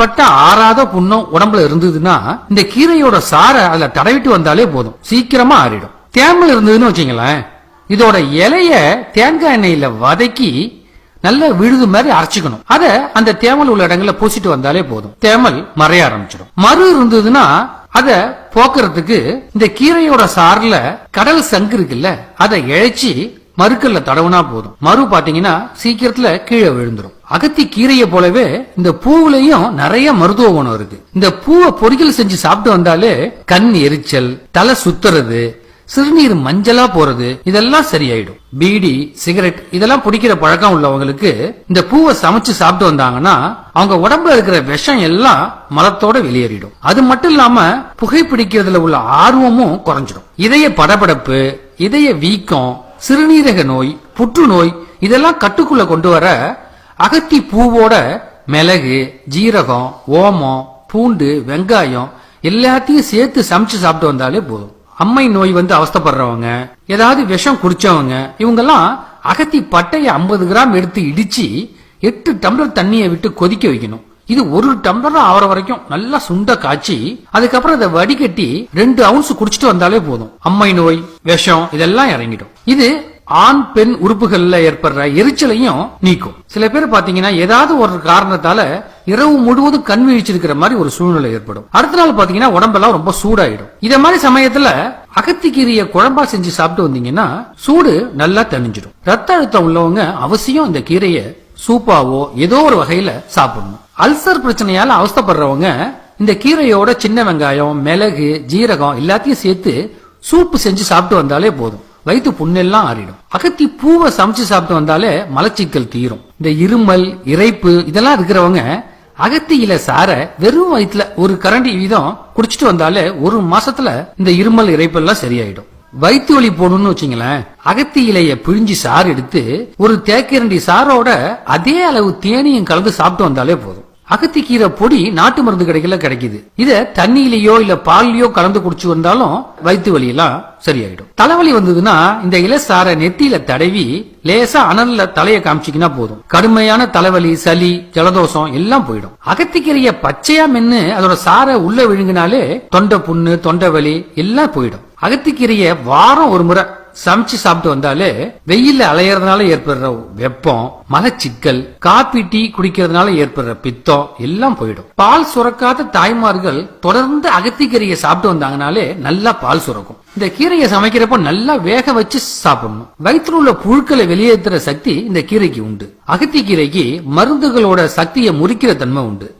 நாள்பட்ட ஆறாத புண்ணும் உடம்புல இருந்ததுன்னா இந்த கீரையோட சாரை அதுல தடவிட்டு வந்தாலே போதும். சீக்கிரமா ஆறிடும். தேமல் இருந்ததுன்னு வச்சுங்களேன் இதோட இலைய தேங்காய் எண்ணெயில வதக்கி நல்ல விழுது மாதிரி அரைச்சுக்கணும். அத அந்த தேமல் உள்ள இடங்கள்ல பூசிட்டு வந்தாலே போதும். தேமல் மறைய ஆரம்பிச்சிடும். மறு இருந்ததுன்னா அத போக்குறதுக்கு இந்த கீரையோட சார்ல கடல் சங்கு இருக்குல்ல அதை இழைச்சி மறுக்கல்ல தடவுனா போதும். மறு பாத்தீங்கன்னா சீக்கிரத்துல கீழே விழுந்துரும். அகத்தி கீரையை போலவே இந்த பூவுலயும் நிறைய மருத்துவ குணம் இருக்கு. இந்த பூவை பொரியல் செஞ்சு சாப்பிட்டு வந்தாலே கண் எரிச்சல் தலை சுத்துறது சிறுநீர் மஞ்சளா போறது இதெல்லாம் சரியாயிடும். பீடி சிகரெட் இதெல்லாம் பிடிக்கிற பழக்கம் உள்ளவங்களுக்கு இந்த பூவை சமைச்சு சாப்பிட்டு வந்தாங்கன்னா அவங்க உடம்புல இருக்கிற விஷம் எல்லாம் மலத்தோட வெளியேறிடும். அது மட்டும் இல்லாம புகைப்பிடிக்கிறதுல உள்ள ஆர்வமும் குறைஞ்சிடும். இதய படபடப்பு இதய வீக்கம் சிறுநீரக நோய் புற்றுநோய் இதெல்லாம் கட்டுக்குள்ள கொண்டு வர அகத்தி பூவோட மிளகு ஜீரகம் ஓமம் பூண்டு வெங்காயம் எல்லாத்தையும் சேர்த்து சமைச்சு சாப்பிட்டு வந்தாலே போதும். அம்மை நோய் வந்து அவஸ்தைப்படுறவங்க ஏதாவது விஷம் குடிச்சவங்க இவங்கெல்லாம் அகத்தி பட்டைய ஐம்பது கிராம் எடுத்து இடிச்சு எட்டு டம்ளர் தண்ணியை விட்டு கொதிக்க வைக்கணும். இது ஒரு டம்ளர் ஆகிற வரைக்கும் நல்லா சுண்ட காய்ச்சி அதுக்கப்புறம் அதை வடிகட்டி ரெண்டு அவுன்ஸ் குடிச்சிட்டு வந்தாலே போதும். அம்மை நோய் விஷம் இதெல்லாம் இறங்கிடும். இது ஆண் பெண் உறுப்புகள்ல ஏற்படுற எரிச்சலையும் நீக்கும். சில பேர் பாத்தீங்கன்னா ஏதாவது ஒரு காரணத்தால இரவு முழுவதும் கண் விழிச்சிருக்கிற மாதிரி ஒரு சூழ்நிலை ஏற்படும். அடுத்த நாள் பாத்தீங்கன்னா உடம்பெல்லாம் ரொம்ப சூடாயிடும். இத மாதிரி சமயத்துல அகத்திக்கீரையை குழம்பா செஞ்சு சாப்பிட்டு வந்தீங்கன்னா சூடு நல்லா தணிஞ்சிடும். ரத்த அழுத்தம் உள்ளவங்க அவசியம் இந்த கீரையை சூப்பாவோ ஏதோ ஒரு வகையில சாப்பிடணும். அல்சர் பிரச்சனையால அவஸ்தைப்படுறவங்க இந்த கீரையோட சின்ன வெங்காயம் மிளகு ஜீரகம் எல்லாத்தையும் சேர்த்து சூப்பு செஞ்சு சாப்பிட்டு வந்தாலே போதும். வயிற்று புண்ணெல்லாம் ஆறிடும். அகத்தி பூவை சமைச்சு சாப்பிட்டு வந்தாலே மலச்சிக்கல் தீரும். இந்த இருமல் இறைப்பு இதெல்லாம் இருக்கிறவங்க அகத்தி இலை சார வெறும் வயிற்றுல ஒரு கரண்டி வீதம் குடிச்சிட்டு வந்தாலே ஒரு மாசத்துல இந்த இருமல் இறைப்பெல்லாம் சரியாயிடும். வயிற்று வலி போடணும்னு வச்சுங்களேன் அகத்தி இலைய பிழிஞ்சு சாறு எடுத்து ஒரு தேக்கிரண்டி சாரோட அதே அளவு தேனியும் கலந்து சாப்பிட்டு வந்தாலே போதும். அகத்திக்கீரை பொடி நாட்டு மருந்து கடைகள்ல கிடைக்குது. இத தண்ணியிலயோ இல்ல பால்லயோ கலந்து குடிச்சு வந்தாலும் வயிற்று வலி எல்லாம் சரியாயிடும். தலைவலி வந்ததுன்னா இந்த இலசார நெத்தியில தடவி லேசா அனல்ல தலைய காமிச்சிக்கினா போதும். கடுமையான தலைவலி சளி ஜலதோஷம் எல்லாம் போயிடும். அகத்திக்கீரைய பச்சையா மென்னு அதோட சாரை உள்ள விழுங்கினாலே தொண்டை புண்ணு தொண்டை வலி எல்லாம் போயிடும். அகத்திக்கீரைய வாரம் ஒரு முறை சமைச்சு சாப்பிட்டு வந்தாலே வெயில்ல அலையறதுனால ஏற்படுற வெப்பம் மலச்சிக்கல் காப்பி டீ குடிக்கிறதுனால ஏற்படுற பித்தம் எல்லாம் போயிடும். பால் சுரக்காத தாய்மார்கள் தொடர்ந்து அகத்திக்கீரையை சாப்பிட்டு வந்தாங்கனாலே நல்லா பால் சுரக்கும். இந்த கீரையை சமைக்கிறப்போ நல்லா வேக வச்சு சாப்பிடணும். வயிற்றுல உள்ள புழுக்களை வெளியேற்றுற சக்தி இந்த கீரைக்கு உண்டு. அகத்திக்கீரைக்கு மருந்துகளோட சக்தியை முறிக்கிற தன்மை உண்டு.